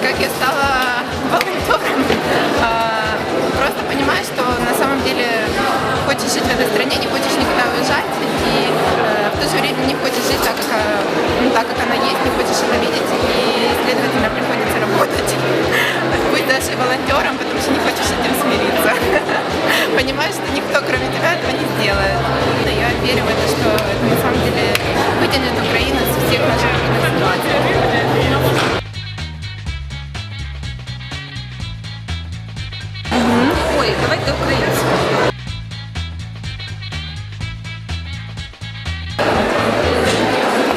как я стала волонтером. А, просто понимаю, что на самом деле хочешь жить в этой стране, не хочешь никуда уезжать, и э, в то же время не хочешь жить так, как, э, ну, так, как она есть, не хочешь это видеть. И Ой, давайте.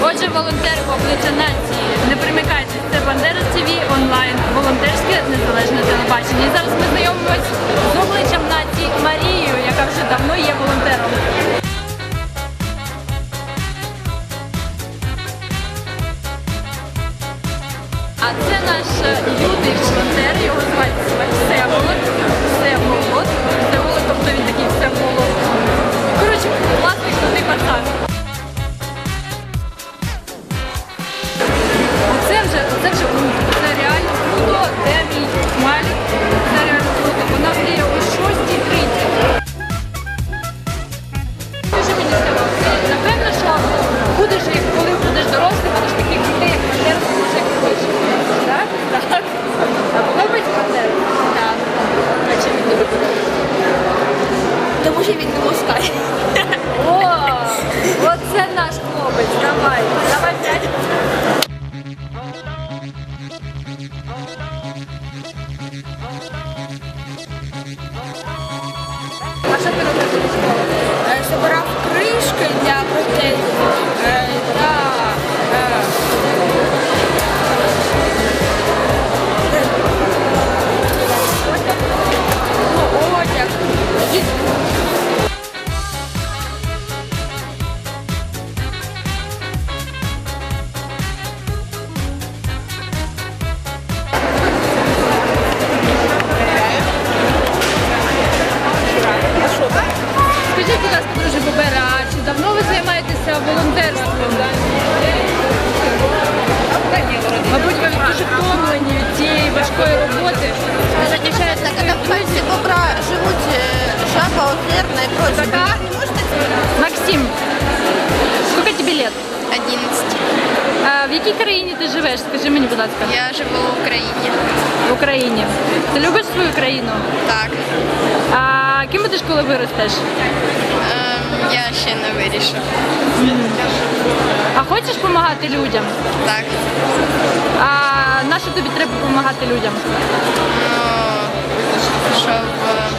Отже, волонтери обличчя нації. Не примикайтесь, це Бандера ТВ онлайн, волонтерське незалежне Тому що він не пускає. О, оце наш хлопець. Давай, давай Максим, скільки тобі лет? 11. А в якій країні ти живеш? Скажи мені, будь ласка. Я живу в Україні. В Україні. Ти любиш свою країну? Так. А ким будеш, коли виростеш? Ем, я ще не вирішив. А хочеш допомагати людям? Так. А на що тобі треба допомагати людям? Ну, щоб е,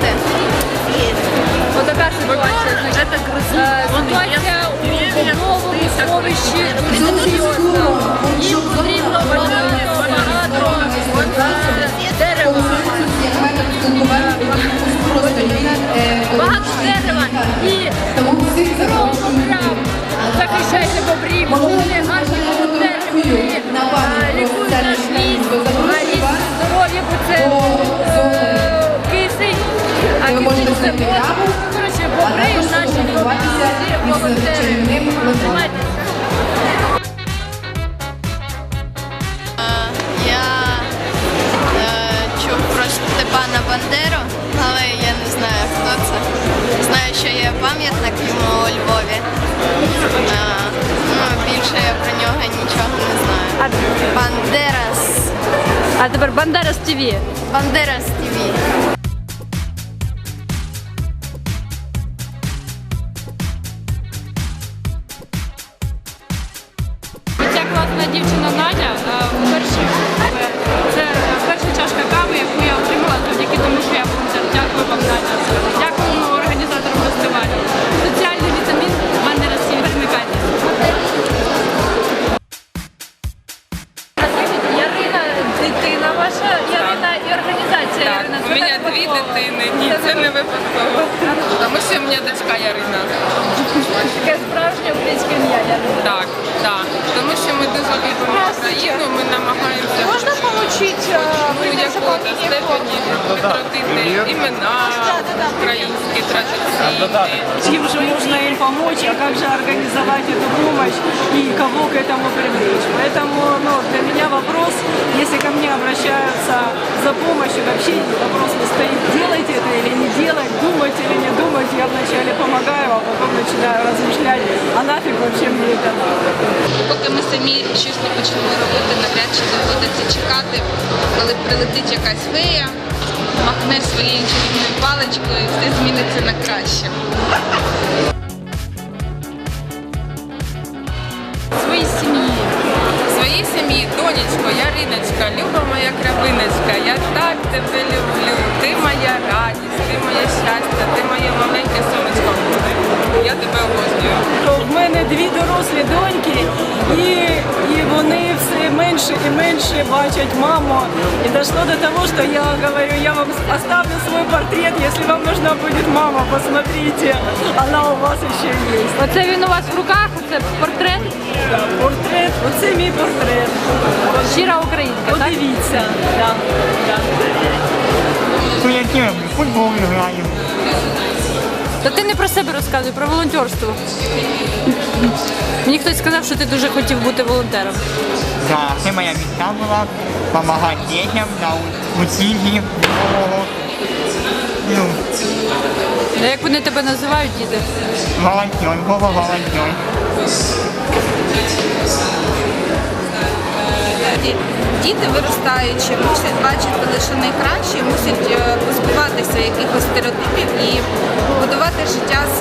радіти. Отака ситуація. Значить, е, ситуація у Бобровому сховищі дуже. Їм потрібно багато, багато е, дерева. Багато дерева і бобра. Захищайте бобрів, вони гарні волонтери, е, лікують наш це вода. Коротше, бобри наші молоді волонтери. Тримайтеся. Я е, чув про Степана Бандеру, але я не знаю, хто це. Знаю, що є пам'ятник йому у Львові. Ну, більше я про нього нічого не знаю. Бандерас. а тепер Бандерас ТВ. Бандерас ТВ. Дівчина дві дитини, ні, це не випадково. Тому що у мене дочка Ярина. Таке справжнє українське ім'я Ярина. Так, так. Тому що ми дуже любимо Україну, ми намагаємося. Можна получить Ну, яку какой-то степені відродити імена українські традиційні. Чем же можно им помочь, а как же организовать эту помощь и кого к этому привлечь. Поэтому ну, для меня вопрос, если ко мне обращаются за помощью, вообще вопрос не стоит, делать это или не делать, думать или не думать. Я вначале помогаю, а потом начинаю размышлять, а нафиг вообще мне это надо. Поки ми самі щось не почнемо робити, навряд чи доводиться чекати, коли прилетить якась фея, махне своєю чарівною паличкою і все зміниться на краще. Сім'ї, донечко, Яриночка, люба моя крапиночка, я так тебе люблю. Ти моя радість, ти моє щастя, ти моє маленьке сонечко. Я тебе обожнюю. В мене дві дорослі доньки, і, і вони все менше і менше бачать маму. І дійшло до того, що я говорю, я вам оставлю свой портрет, якщо вам нужна буде мама, посмотрите, вона у вас ще є. Оце він у вас в руках, це портрет Портрет, оце мій портрет. щира українка, так? Подивіться. Да, да. Ну, я футбол играю. Та ти не про себе розказуй, про волонтерство. Мені хтось сказав, що ти дуже хотів бути волонтером. Да, це моя мечта була допомагати дітям на учителі, Ну, А як вони тебе називають, діти? волонтер, Бога волонтер. Ді- Діти виростаючи мусять бачити лише найкраще, мусять е, позбуватися якихось стереотипів і будувати життя з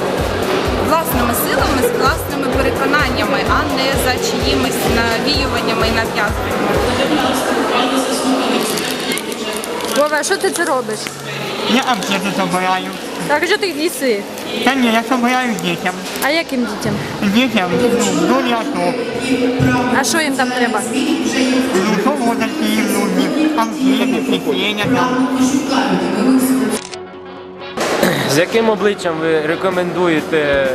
власними силами, з власними переконаннями, а не за чиїмись навіюваннями і нав'язуваннями. Вова, а що ти це робиш? Я аптеки собираю. Так, що ти їси? Та ні, я собираю дітям. А яким дітям? Дітям, ну, долі АТО. А що їм там треба? Ну, що возраст їм нужні? Конфети, там. З яким обличчям ви рекомендуєте